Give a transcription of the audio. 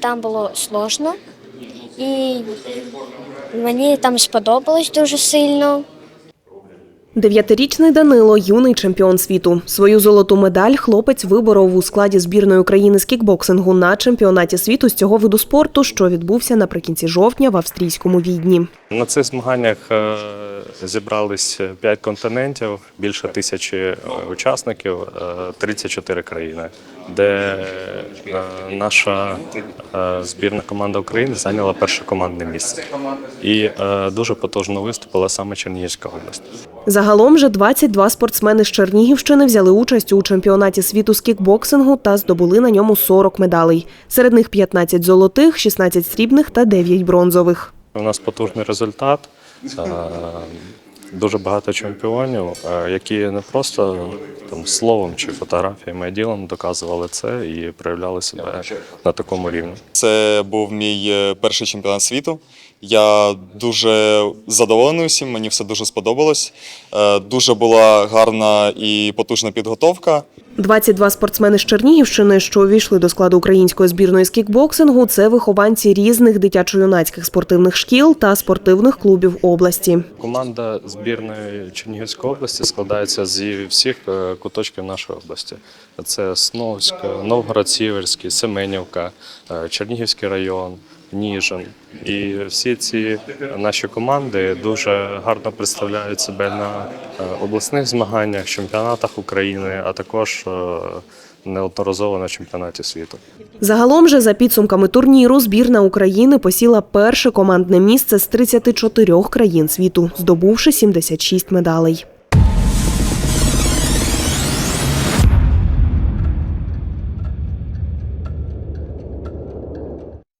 там було сложно, і мені там сподобалось дуже сильно. Дев'ятирічний Данило юний чемпіон світу. Свою золоту медаль хлопець виборов у складі збірної України з кікбоксингу на чемпіонаті світу з цього виду спорту, що відбувся наприкінці жовтня в австрійському відні. На цих змаганнях е, зібрались 5 континентів, більше тисячі е, учасників, е, 34 країни, де е, наша е, збірна команда України зайняла перше командне місце. І е, дуже потужно виступила саме Чернігівська область. Загалом же 22 спортсмени з Чернігівщини взяли участь у чемпіонаті світу з кікбоксингу та здобули на ньому 40 медалей. Серед них 15 золотих, 16 срібних та 9 бронзових. У нас потужний результат. е, Дуже багато чемпіонів, е, які не просто там словом чи фотографіями, а ділом доказували це і проявляли себе на такому рівні. Це був мій е, перший чемпіонат світу. Я дуже задоволений усім, мені все дуже сподобалось. Е, Дуже була гарна і потужна підготовка. 22 спортсмени з Чернігівщини, що увійшли до складу української збірної з кікбоксингу, це вихованці різних дитячо-юнацьких спортивних шкіл та спортивних клубів області. Команда збірної Чернігівської області складається зі всіх е, куточків нашої області. Це Сновськ, Новгород-Сіверський, Семенівка, е, Чернігівський район, Ніжин. І всі ці наші команди дуже гарно представляють себе на е, обласних змаганнях, чемпіонатах України, а також е, неодноразово на чемпіонаті світу. Загалом же за підсумками турніру збірна України посіла перше командне місце з 34 країн світу, здобувши 76 медалей.